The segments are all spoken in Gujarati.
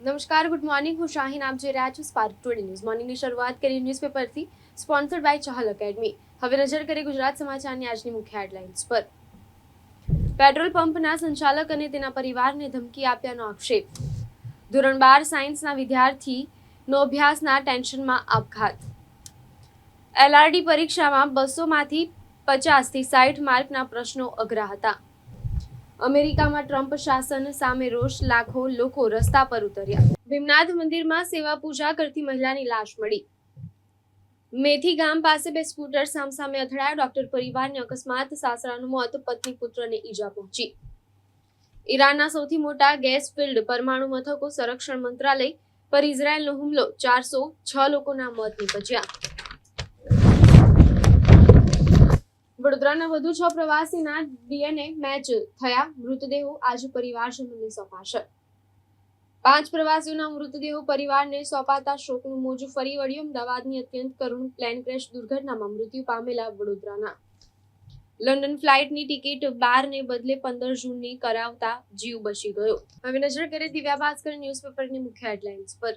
નમસ્કાર, ગુડ મોર્નિંગ. હું શાહીન આપ જોઈ રહ્યા છો સ્પાર્ક ટુડે ન્યૂઝ મોર્નિંગની શરૂઆત કરી ન્યૂઝપેપરથી સ્પોન્સર્ડ બાય ચહલ એકેડમી હવે નજર કરીએ ગુજરાત સમાચારની આજની મુખ્ય હેડલાઇન્સ પર. પેટ્રોલ પંપના સંચાલક અને તેના પરિવારને ધમકી આપ્યાનો આક્ષેપ. ધોરણ બાર સાયન્સના વિદ્યાર્થીનો અભ્યાસના ટેન્શનમાં આપઘાત. એલઆરડી પરીક્ષામાં બસોમાંથી પચાસથી સાઠ માર્કના પ્રશ્નો અઘરા હતા. અમેરિકામાં ટ્રમ્પ શાસન સામે રોષ લાખો લોકો રસ્તા પર ઉતર્યા. ભીમનાથ મંદિરમાં સેવા પૂજા કરતી મહિલાની લાશ મળી. મેથી ગામ પાસે બે સ્કૂટર સામસામે અથડાયા. ડોક્ટર પરિવારને અકસ્માત, સાસરાનું મોત, પત્ની પુત્રને ઈજા પહોંચી. ઈરાનના સૌથી મોટા ગેસ ફિલ્ડ પરમાણુ મથકો સંરક્ષણ મંત્રાલય પર ઇઝરાયેલનો હુમલો ચારસો છ લોકોના મોત નીપજ્યા. વડોદરાના વધુ છ પ્રવાસીના ડીએનએ મેચ થયા. મૃતદેહો આજે પરિવારજનોને સોંપાશે. પાંચ પ્રવાસીઓના મૃતદેહો પરિવારને સોંપાતા શોકનું મોજું ફરી વળ્યું અમદાવાદની અત્યંત કરુણ પ્લેન ક્રેશ દુર્ઘટનામાં મૃત્યુ પામેલા વડોદરાના. લંડન ફ્લાઇટની ટિકિટ બારને બદલે પંદર જૂનની કરાવતા જીવ બચી ગયો. હવે નજર કરીએ દિવ્યા ભાસ્કર ન્યૂઝપેપરની મુખ્ય હેડલાઇન્સ પર.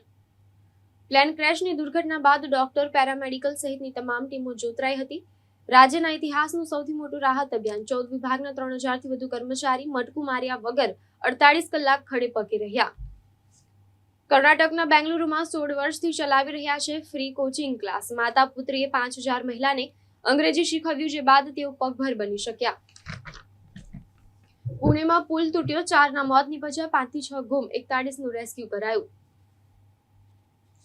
પ્લેન ક્રેશની દુર્ઘટના બાદ ડોક્ટર પેરામેડિકલ સહિતની તમામ ટીમો જોતરાઈ હતી. રાજ્યના ઇતિહાસનું સૌથી મોટું રાહત અભિયાન. ચૌદ વિભાગના ત્રણ હજારથી વધુ કર્મચારી મટકું માર્યા વગર અડતાલીસ કલાક ખડે પકી રહ્યા. કર્ણાટકના બેંગલુરુમાં સોળ વર્ષથી ચલાવી રહ્યા છે ફ્રી કોચિંગ ક્લાસ માતા પુત્રીએ પાંચ હજાર મહિલાને અંગ્રેજી શીખવ્યું, જે બાદ તેઓ પગભર બની શક્યા. પુણેમાં પુલ તૂટ્યો, ચારના મોત નીપજ્યા, પાંચથી છ ગુમ. એકતાળીસનું રેસ્ક્યુ કરાયું.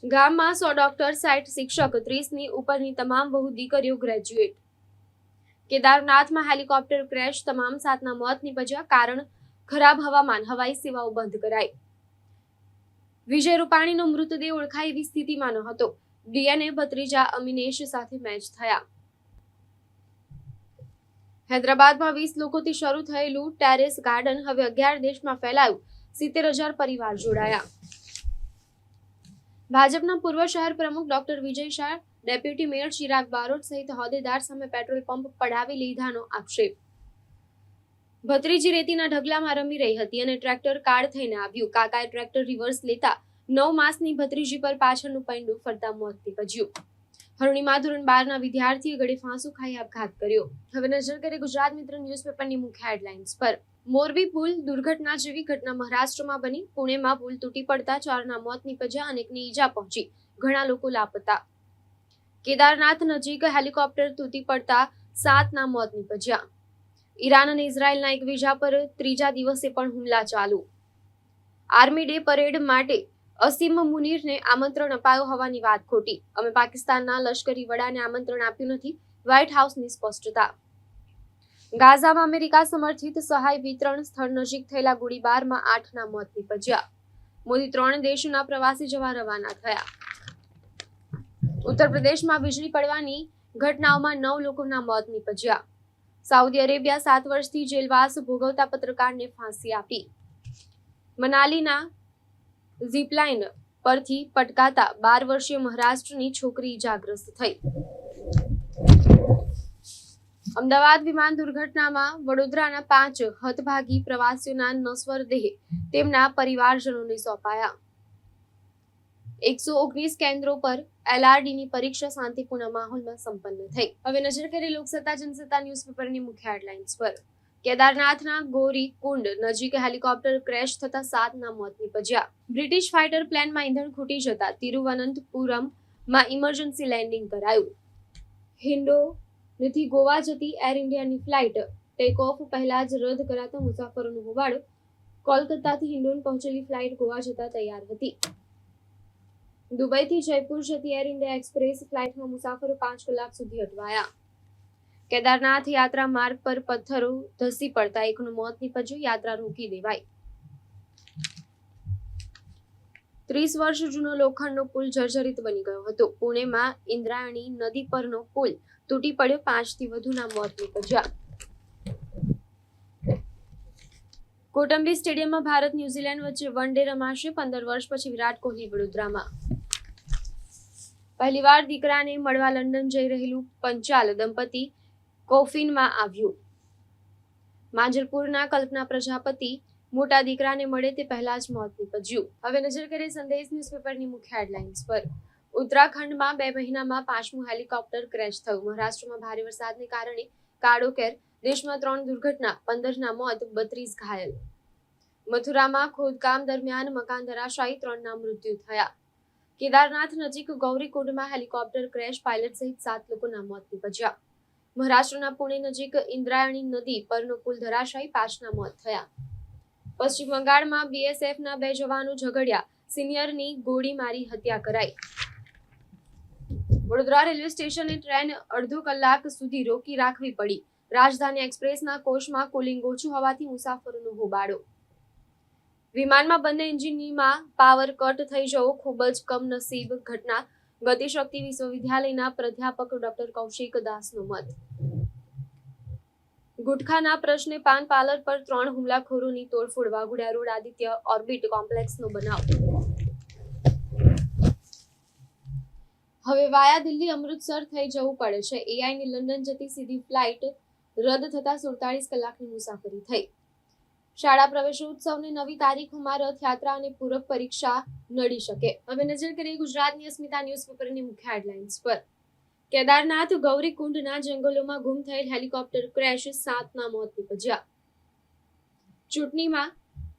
ગામમાં સો ડોક્ટર સાઈઠ શિક્ષક, ત્રીસની ઉપરની તમામ બહુ દીકરીઓ ગ્રેજ્યુએટ કેદારનાથમાં હેલિકોપ્ટર ક્રેશ તમામ સાતના મોત નીપજ્યા કારણ ખરાબ હવામાન, હવાઈ સેવાઓ બંધ કરાઈ. વિજય રૂપાણીનો મૃતદેહ ઓળખાય એવી સ્થિતિમાં ન હતો ડીએનએ ભત્રીજા અમિનેશ સાથે મેચ થયા. હૈદરાબાદમાં વીસ લોકોથી શરૂ થયેલું ટેરેસ ગાર્ડન હવે અગિયાર દેશમાં ફેલાયું. સિત્તેર હજાર પરિવાર જોડાયા. ભાજપના પૂર્વ શહેર પ્રમુખ doctor Vijay Shah deputy mayor Chirag Barot સહિત હોદ્દેદાર સામે પેટ્રોલ પંપ પડાવી લીધાનો આક્ષેપ. ભત્રીજી રેતીના ઢગલામાં રમી રહી હતી અને ટ્રેક્ટર કાળ થઈને આવ્યું. કાકાએ ટ્રેક્ટર રિવર્સ લેતા નવ માસની ભત્રીજી પર પાછળનું પૈંડું ફરતા મોત નીપજ્યું. હરણીમાં ધોરણ બારના વિદ્યાર્થીએ ગળે ફાંસુ ખાઈ આપઘાત કર્યો. હવે નજર કરીએ ગુજરાત મિત્ર ન્યૂઝપેપરની મુખ્ય હેડલાઇન્સ પર. મોરબી પુલ દુર્ઘટના જેવી ઘટના મહારાષ્ટ્રમાં બની. પુણેમાં પુલ તૂટી પડતા ચારના મોત નીપજ્યા અનેકની ઈજા પહોંચી. ઘણા લોકો લાપતા. કેદારનાથ નજીક હેલિકોપ્ટર તૂટી પડતા સાતના મોત નીપજ્યા. ઈરાન અને ઇઝરાયલના એકબીજા પર ત્રીજા દિવસે પણ હુમલા ચાલુ. આર્મી ડે પરેડ માટે અસીમ મુનીરને આમંત્રણ અપાયો હોવાની વાત ખોટી. અમે પાકિસ્તાનના લશ્કરી વડાને આમંત્રણ આપ્યું નથી, વ્હાઇટ હાઉસની સ્પષ્ટતા. ગાઝામાં અમેરિકા સમર્થિત સહાય વિતરણ સ્થળ નજીક થયેલા ગોળીબારમાં આઠના મોત નીપજ્યા. મોદી ત્રણ દેશોના પ્રવાસી જવા રવાના થયા. ઉત્તર પ્રદેશમાં વીજળી પડવાની ઘટનાઓમાં નવ લોકોના મોત નીપજ્યા. સાઉદી અરેબિયા સાત વર્ષથી જેલવાસ ભોગવતા પત્રકારને ફાંસી આપી. મનાલીના ઝીપલાઇન પરથી પટકાતા બાર વર્ષીય મહારાષ્ટ્રની છોકરી ઇજાગ્રસ્ત થઈ. અમદાવાદ વિમાન દુર્ઘટનામાં વડોદરાના પાંચ હતભાગી પ્રવાસીઓના નશ્વર દેહ તેમના પરિવારજનોને સોંપાયા. એકસો ઓગણીસ કેન્દ્રો પર એલઆરડીની પરીક્ષા શાંતિપૂર્ણ માહોલમાં સંપન્ન થઈ. હવે નજર કરી લોકસત્તા, જનસત્તા ન્યૂઝપેપરની મુખ્ય હેડલાઇન્સ પર. કેદારનાથના ગોરી કુંડ નજીક હેલિકોપ્ટર ક્રેશ થતા સાતના મોત નિપજ્યા. બ્રિટિશ ફાઇટર પ્લેનમાં ઈંધણ ખૂટી જતા તિરુવનંતપુરમમાં ઇમરજન્સી લેન્ડિંગ કરાયું. હિન્ડોનથી ગોવા જતી એર ઇન્ડિયાની ફ્લાઇટ ટેક ઓફ પહેલા જ રદ કરાતા મુસાફરોનો હોબાળો. કોલકાતાથી હિન્ડોન પહોંચેલી ફ્લાઇટ ગોવા જતા તૈયાર હતી. દુબઈથી જયપુર જતી એર ઇન્ડિયા એક્સપ્રેસ ફ્લાઇટમાં મુસાફરો પાંચ કલાક સુધી અટવાયા. કેદારનાથ યાત્રા માર્ગ પર પથ્થરો ધસી પડતા એકનું મોત નીપજ્યું, યાત્રા રોકી દેવાઈ. ત્રીસ વર્ષ જૂનો લોખંડનો પુલ જર્જરિત બની ગયો હતો. પુણેમાં ઇન્દ્રાયણી નદી પરનો પુલ તૂટી પડ્યો, પાંચથી વધુના મોત નીપજ્યા. કોટંબી સ્ટેડિયમમાં ભારત ન્યુઝીલેન્ડ વચ્ચે વન ડે રમાશે, પંદર વર્ષ પછી વિરાટ કોહલી વડોદરામાં. પહેલીવાર દીકરાને મળવા લંડન જઈ રહેલું પંચાલ દંપતી કોફિનમાં આવ્યું. માંજરપુરના કલ્પના પ્રજાપતિ મોટા દીકરાને મળે તે પહેલા જ મોત નીપજ્યું. હવે નજર કરીએ સંદેશ ન્યૂઝપેપરની મુખ્ય હેડલાઇન્સ પર. ઉત્તરાખંડમાં બે મહિનામાં પાંચમું હેલિકોપ્ટર ક્રેશ થયું. મહારાષ્ટ્રમાં ભારે વરસાદને કારણે કાળો કેર દેશમાં ત્રણ દુર્ઘટના, પંદરના મોત, બત્રીસ ઘાયલ. મથુરામાં ખોદકામ દરમિયાન મકાન ધરાશાયી ત્રણના મૃત્યુ થયા. કેદારનાથ નજીક ગૌરીકુંડમાં હેલિકોપ્ટર ક્રેશ પાયલટ સહિત સાત લોકોના મોત નીપજ્યા. મહારાષ્ટ્રના પુણે નજીક ઇન્દ્રાયણી નદી પરનો પુલ ધરાશાયી પાંચના મોત થયા. પશ્ચિમ બંગાળમાં બીએસએફના બે જવાનો ઝઘડ્યા. સિનિયરની ગોળી મારી હત્યા કરાઈ. વડોદરા રેલવે સ્ટેશને ટ્રેન અડધો કલાક સુધી રોકી રાખવી પડી. રાજધાની એક્સપ્રેસના કોચમાં કુલિંગ ઓછું હોવાથી મુસાફરોનો હોબાળો. વિમાનમાં બંને એન્જિનમાં પાવર કટ થઈ જવો ખૂબ જ કમનસીબ ઘટના. ગતિશક્તિ વિશ્વવિદ્યાલયના પ્રાધ્યાપક ડોક્ટર કૌશિક દાસનો મત. ગુટખાના પ્રશ્ને પાન પાર્લર પર ત્રણ હુમલાખોરોની તોડફોડ. વાઘોડિયા રોડ આદિત્ય ઓર્બિટ કોમ્પ્લેક્સનો બનાવ. હવે વાયા દિલ્હી અમૃતસર થઈ જવું પડે છે. એઆઈની લંડન જતી સીધી ફ્લાઇટ રદ થતા સુડતાલીસ કલાકની મુસાફરી થઈ. શાળા પ્રવેશોત્સવની નવી તારીખોમાં રથયાત્રા અને પૂરક પરીક્ષા નડી શકે. હવે નજર કરીએ ગુજરાતની અસ્મિતા ન્યૂઝપેપરની મુખ્ય હેડલાઇન્સ પર. કેદારનાથ, ગૌરીકુંડના જંગલોમાં ગુમ થયેલ હેલિકોપ્ટર ક્રેશ સાતના મોત નીપજ્યા ચૂંટણીમાં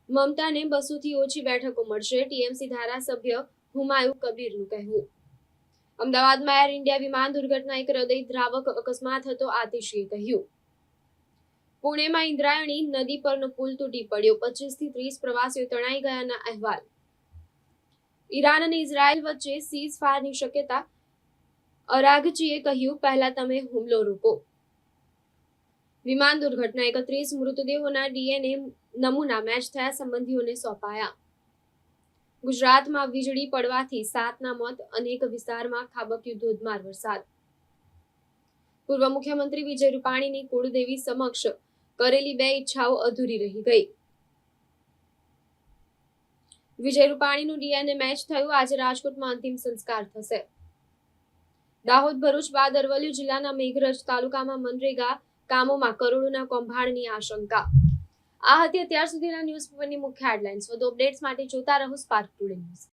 મમતાને બસોથી ઓછી બેઠકો મળશે. ટીએમસી ધારાસભ્ય હુમાયુ કબીરનું કહેવું. અમદાવાદમાં એર ઇન્ડિયા વિમાન દુર્ઘટના, એક હૃદય દ્રાવક અકસ્માત હતો, આતિશીએ કહ્યું. પુણેમાં ઇન્દ્રાયણી નદી પરનો પુલ તૂટી પડ્યો. પચીસથી ત્રીસ પ્રવાસીઓ તણાઈ ગયાના અહેવાલ. ઈરાન અને ઇઝરાયલ વચ્ચે સીઝ ફાયરની શક્યતા અરાગચીએ કહ્યું, પહેલા તમે હુમલો રોકો. વિમાન દુર્ઘટના એકત્રીસ મૃતદેહોના ડીએનએ નમૂના મેચ થયા, સંબંધીઓને સોંપાયા. ગુજરાતમાં વીજળી પડવાથી સાતના મોત, અનેક વિસ્તારમાં ખાબક્યું ધોધમાર વરસાદ. પૂર્વ મુખ્યમંત્રી વિજય રૂપાણીની કુળદેવી સમક્ષ કરેલી બે ઈચ્છાઓ અધૂરી રહી ગઈ. વિજય રૂપાણીનું ડીએનએ મેચ થયું. આજે રાજકોટમાં અંતિમ સંસ્કાર થશે. દાહોદ ભરૂચ બાદ અરવલ્લી જિલ્લાના મેઘરજ તાલુકામાં મનરેગા કામોમાં કરોડોના કૌભાંડની આશંકા. આ હતી અત્યાર સુધીના ન્યૂઝપેપરની મુખ્ય હેડલાઇન્સ. વધુ અપડેટ્સ માટે જોતા રહો સ્પાર્ક ટુડે ન્યૂઝ